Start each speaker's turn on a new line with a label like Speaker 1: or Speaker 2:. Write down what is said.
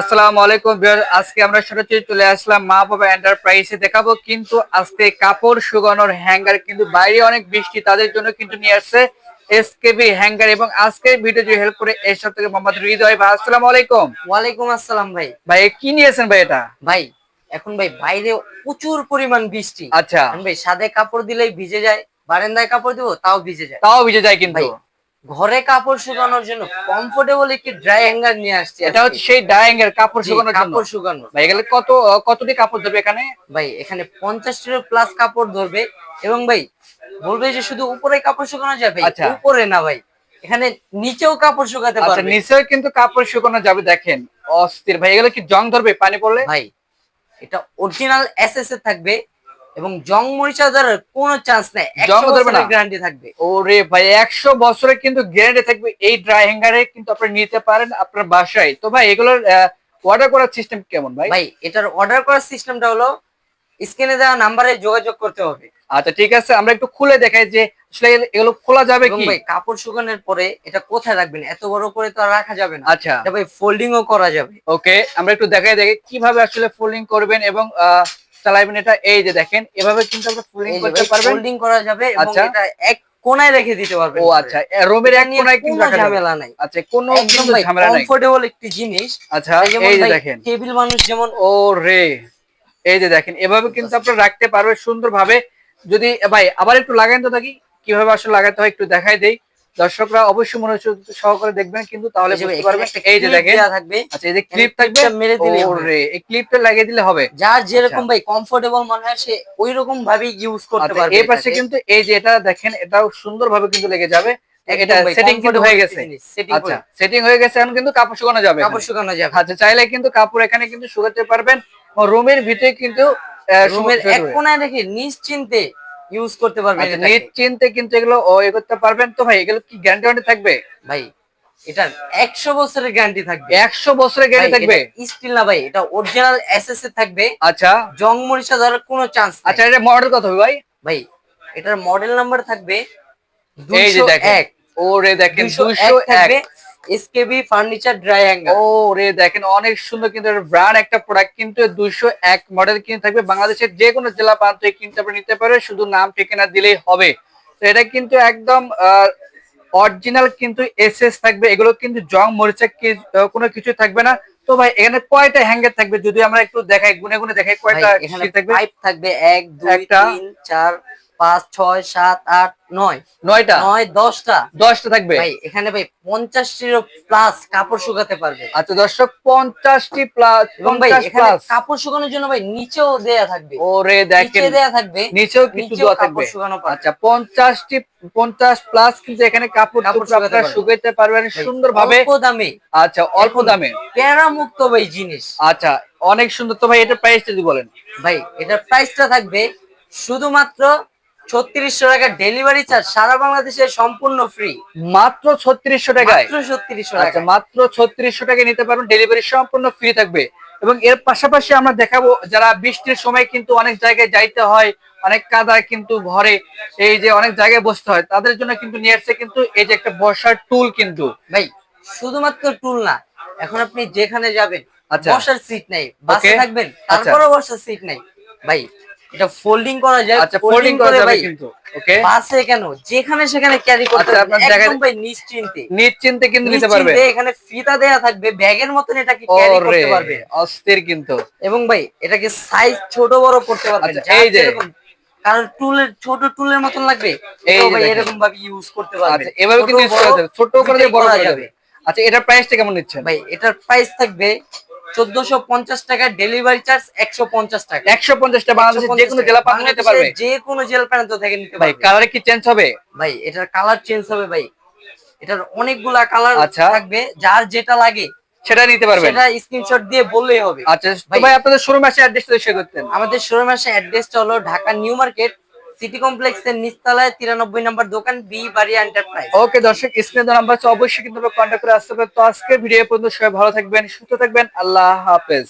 Speaker 1: আসসালামু আলাইকুম আজকে আমরা সরাসরি চলে আসলাম মা বাবা এন্টারপ্রাইজে। দেখাবো কিন্তু আজকে কাপড় শুকানোর হ্যাঙ্গার কিন্তু বাইরে অনেক বৃষ্টি তাদের জন্য কিন্তু নিয়ে আসছে এসকেবি হ্যাঙ্গার এবং আজকের ভিডিও হেল্প করে এই সব থেকে মোহাম্মদ হৃদয় ভাই আসসালামু আলাইকুম।
Speaker 2: ওয়ালাইকুম আসসালাম ভাই।
Speaker 1: ভাই কি নিয়েছেন ভাই এটা?
Speaker 2: ভাই এখন ভাই বাইরে প্রচুর পরিমাণ বৃষ্টি।
Speaker 1: আচ্ছা।
Speaker 2: ভাই সাদে কাপড় দিলেই ভিজে যায় বারান্দায় কাপড় দিব তাও ভিজে যায়।
Speaker 1: তাও ভিজে যায় কিন্তু।
Speaker 2: ঘরে কাপড় শুকানোর জন্য কমফোর্টেবল একটি ড্রাই হ্যাঙ্গার নিয়ে আসছি
Speaker 1: এটা হচ্ছে সেই ডাইং এর কাপড় শুকানোর জন্য।
Speaker 2: কাপড় শুকানো
Speaker 1: ভাই এগুলো কত কতটি কাপড় ধরবে এখানে?
Speaker 2: ভাই এখানে পঞ্চাশটির প্লাস কাপড় ধরবে। এবং ভাই বলবে যে শুধু উপরে কাপড় শুকানো যাবে
Speaker 1: আচ্ছা।
Speaker 2: উপরে না ভাই। এখানে নিচেও কাপড় শুকাতে
Speaker 1: আচ্ছা
Speaker 2: পারবে।
Speaker 1: নিচেও কিন্তু কাপড় শুকানো যাবে দেখেন। অস্থির। ভাই এগুলো কি জং ধরবে? পানি পড়লে?
Speaker 2: ভাই এটা অরিজিনাল এসএস এ থাকবে। এবং জং মরিচা ধরার কোনো চান্স নাই।
Speaker 1: জং ধরবে না?
Speaker 2: গ্যারান্টি থাকবে।
Speaker 1: ওরে ভাই একশো বছরের কিন্তু গ্যারান্টি থাকবে এই ড্রাই হ্যাঙ্গারে কিন্তু আপনি নিতে পারেন আপনার বাসায়। তো ভাই এগুলোর অর্ডার করার সিস্টেম কেমন ভাই?
Speaker 2: ভাই এটার অর্ডার করার সিস্টেমটা হলো স্ক্রিনে দেওয়া নাম্বারে যোগাযোগ করতে হবে।
Speaker 1: আচ্ছা ঠিক আছে আমরা একটু খুলে দেখাই যে আসলে এগুলো- খোলা যাবে কি?
Speaker 2: ভাই কাপড় শুকানোর পরে এটা কোথায় রাখবেন? এত বড় করে তো আর রাখা যাবে না।
Speaker 1: আচ্ছা।
Speaker 2: এটা ভাই ফোল্ডিং ও করা যাবে।
Speaker 1: ওকে আমরা একটু দেখাই দেখি কীভাবে আসলে ফোল্ডিং করবেন এবং আহ, চালাইবেন এটা এই যে দেখেন এভাবে কিন্তু আপনি ফোল্ডিং করতে পারবেন।
Speaker 2: ফোল্ডিং করা যাবে এবং
Speaker 1: আচ্ছা।
Speaker 2: এটা এক কোণায় রেখে দিতে পারবেন
Speaker 1: ও আচ্ছা রুমের এক কোনায় কিন্তু রাখা যাবে।
Speaker 2: ঝামেলা নাই।
Speaker 1: আচ্ছা কোনো
Speaker 2: একদম
Speaker 1: ঝামেলা নাই।
Speaker 2: কমফোর্টেবল একটি জিনিস।
Speaker 1: আচ্ছা এই যে দেখেন।
Speaker 2: টেবিল মানুষ যেমন
Speaker 1: ও রে এই যে দেখেন এভাবে কিন্তু আপনারা রাখতে পারবে সুন্দরভাবে। যদি ভাই আবার একটু লাগাইন তো থাকি কীভাবে আসলে লাগাতে হয় একটু দেখাই দেই। দর্শকরা অবশ্যই মনোযোগ সহকারে দেখবেন কিন্তু তাহলে বুঝতে পারবেন। এই যে দেখেন
Speaker 2: থাকবে।
Speaker 1: আচ্ছা এই যে ক্লিপ থাকবে
Speaker 2: মেরে দিলে।
Speaker 1: ওরে এই ক্লিপটা লাগিয়ে দিলে হবে।
Speaker 2: যার যেরকম ভাই কমফোর্টেবল মনে হয় সে ওই রকম ভাবে ইউজ করতে
Speaker 1: আচ্ছা
Speaker 2: পারবে
Speaker 1: এই পাশে কিন্তু এই যে এটা দেখেন এটাও সুন্দরভাবে কিন্তু লেগে যাবে। এটা সেটিং কিন্তু হয়ে গেছে। আচ্ছা সেটিং হয়ে গেছে এখন কিন্তু কাপড় শুকানো যাবে
Speaker 2: কাপড় শুকানো যাবে।
Speaker 1: আচ্ছা চাইলে কিন্তু কাপড় এখানে কিন্তু শুকাতে পারবেন। রুমের ভিতরে কিন্তু
Speaker 2: রুমের এক। কোণায় রেখে নিশ্চিন্তে ইউজ করতে পারবেন
Speaker 1: আচ্ছা,
Speaker 2: এটাকে।
Speaker 1: নিশ্চিন্তে কিন্তু এগুলো ও এ করতে পারবেন তো ভাই? এগুলো কি গ্যারান্টি ওয়ারেন্টি থাকবে?
Speaker 2: ভাই এটার একশো বছরের গ্যারান্টি থাকবে।
Speaker 1: একশো বছরের গ্যারান্টি থাকবে?
Speaker 2: স্টিল না ভাই এটা অরিজিনাল এসএস এ থাকবে।
Speaker 1: আচ্ছা।
Speaker 2: জং মরিচা ধরার কোনো চান্স
Speaker 1: আচ্ছা এটা মডেল কত হবে ভাই?
Speaker 2: ভাই এটার মডেল নাম্বার থাকবে
Speaker 1: এই যে দেখেন।
Speaker 2: 201
Speaker 1: ও রে দেখেন
Speaker 2: 201
Speaker 1: দুশো
Speaker 2: থাকবে
Speaker 1: এক।
Speaker 2: এসকেবি ফার্নিচার ড্রাই হ্যাঙ্গার
Speaker 1: ও রে দেখেন অনেক সুন্দর কিন্তু ব্র্যান্ড একটা প্রোডাক্ট কিন্তু দুশো এক মডেল কিন্তু থাকবে। বাংলাদেশের যে কোনো জেলা প্রান্ত কিন্তু আপনি নিতে পারবে শুধু নাম ঠিকানা দিলেই হবে। তো এটা কিন্তু একদম অরিজিনাল কিন্তু এসএস থাকবে। এগুলো কিন্তু জং মরিচা কোনো কিছু থাকবে না। তো ভাই এখানে কয়টা হ্যাঙ্গার থাকবে? যদি আমরা একটু দেখাই গুনে গুনে দেখাই কয়টা থাকবে?
Speaker 2: থাকবে এক দুই
Speaker 1: একটা।
Speaker 2: তিন চার পাঁচ ছয় সাত আট নয়।
Speaker 1: নয়টা?
Speaker 2: নয় দশটা।
Speaker 1: দশটা থাকবে?
Speaker 2: ভাই এখানে ভাই পঞ্চাশটির প্লাস কাপড় শুকাতে পারবে।
Speaker 1: আচ্ছা দর্শক পঞ্চাশটি প্লাস
Speaker 2: এবং ভাই কাপড় শুকানোর জন্য ভাই নিচেও দেয়া থাকবে।
Speaker 1: ওরে দেখেন
Speaker 2: দেয়া থাকবে
Speaker 1: নিচেও কিছু দেওয়া থাকবে।
Speaker 2: শুকানো
Speaker 1: আচ্ছা পঞ্চাশটি পঞ্চাশ প্লাস কিন্তু এখানে কাপড় আপনারা
Speaker 2: পারবে।
Speaker 1: শুকাইতে পারবেন সুন্দর ভাবে
Speaker 2: অল্প দামে।
Speaker 1: আচ্ছা অল্প দামে।
Speaker 2: প্যারা মুক্ত ভাই জিনিস?
Speaker 1: আচ্ছা অনেক সুন্দর। তো ভাই এটা প্রাইস যদি বলেন।
Speaker 2: ভাই এটার প্রাইসটা থাকবে শুধুমাত্র ছত্রিশশো টাকা ডেলিভারি চার্জ সারা বাংলাদেশে সম্পূর্ণ ফ্রি
Speaker 1: মাত্র ছত্রিশশো টাকায়?
Speaker 2: মাত্র ছত্রিশশো
Speaker 1: আচ্ছা
Speaker 2: টাকা
Speaker 1: মাত্র ছত্রিশশো টাকায় নিতে পারবেন ডেলিভারি সম্পূর্ণ ফ্রি থাকবে। এবং এর পাশাপাশি আমরা দেখাবো যারা বৃষ্টির সময় কিন্তু অনেক জায়গায় যাইতে হয় অনেক কাদা কিন্তু ঘরে এই যে অনেক জায়গায় বসতে হয় তাদের জন্য কিন্তু নিয়ে আসছে কিন্তু এই যে একটা বসার টুল কিন্তু।
Speaker 2: ভাই শুধুমাত্র টুল না এখন আপনি যেখানে যাবেন
Speaker 1: আচ্ছা।
Speaker 2: বসার সিট নেই বাসে থাকবেন
Speaker 1: আচ্ছা।
Speaker 2: তারপরে বসার সিট নেই। ভাই এটা ফোল্ডিং করা যায়
Speaker 1: আচ্ছা ফোল্ডিং করা যাবে কিন্তু ওকে
Speaker 2: বাসে কেন? যেখানে সেখানে ক্যারি করতে
Speaker 1: আচ্ছা,
Speaker 2: পারবেন একদম ভাই নিশ্চিন্তে।
Speaker 1: নিশ্চিন্তে কিন্তু নিতে পারবে।
Speaker 2: এখানে ফিতা দেয়া থাকবে ব্যাগের মতন এটাকে ক্যারি করতে পারবে।
Speaker 1: অস্থির কিন্তু।
Speaker 2: এবং ভাই এটাকে সাইজ ছোট বড় করতে পারবেন
Speaker 1: আচ্ছা, এই যে।
Speaker 2: কারণ টুলের ছোট টুলের মতন লাগবে
Speaker 1: এই
Speaker 2: ভাই এরকম ভাবে ইউজ করতে পারবেন
Speaker 1: আচ্ছা এভাবে কিন্তু use করা যাবে। ছোট করে বড় করা যাবে। আচ্ছা এটার প্রাইসটা কেমন নিচ্ছেন?
Speaker 2: ভাই এটার প্রাইস থাকবে চোদ্দশো পঞ্চাশ টাকা ডেলিভারি চার্জ একশো পঞ্চাশ টাকা।
Speaker 1: একশো পঞ্চাশটা বাংলাদেশের যে কোনো জেলা প্রান্ত নিতে পারবে?
Speaker 2: যে কোনো জেলা প্রান্ত থেকে নিতে
Speaker 1: ভাই
Speaker 2: পারবে।
Speaker 1: কালারে কি চেঞ্জ হবে?
Speaker 2: ভাই এটার কালার চেঞ্জ হবে ভাই। এটার অনেকগুলা কালার
Speaker 1: আচ্ছা।
Speaker 2: থাকবে যার যেটা লাগে।
Speaker 1: সেটা নিতে পারবেন?
Speaker 2: সেটা স্ক্রিনশট দিয়ে বললেই হবে।
Speaker 1: আচ্ছা
Speaker 2: ভাই-
Speaker 1: আপনাদের শোরুম আসে অ্যাড্রেসটা শেয়ার করতেন
Speaker 2: আমাদের শোরুমের অ্যাড্রেসটা হলো ঢাকা নিউ মার্কেট সিটি কমপ্লেক্সের নিচতলায় তিরানব্বই নম্বর দোকান, বি বাড়ি এন্টারপ্রাইজ
Speaker 1: ওকে, দর্শক স্ক্রিনে দেওয়া নাম্বার অবশ্যই কিন্তু কন্ট্যাক্ট করে আসতে পারে তো আজকে ভিডিও পর্যন্ত সবাই ভালো থাকবেন, সুস্থ থাকবেন। আল্লাহ হাফেজ।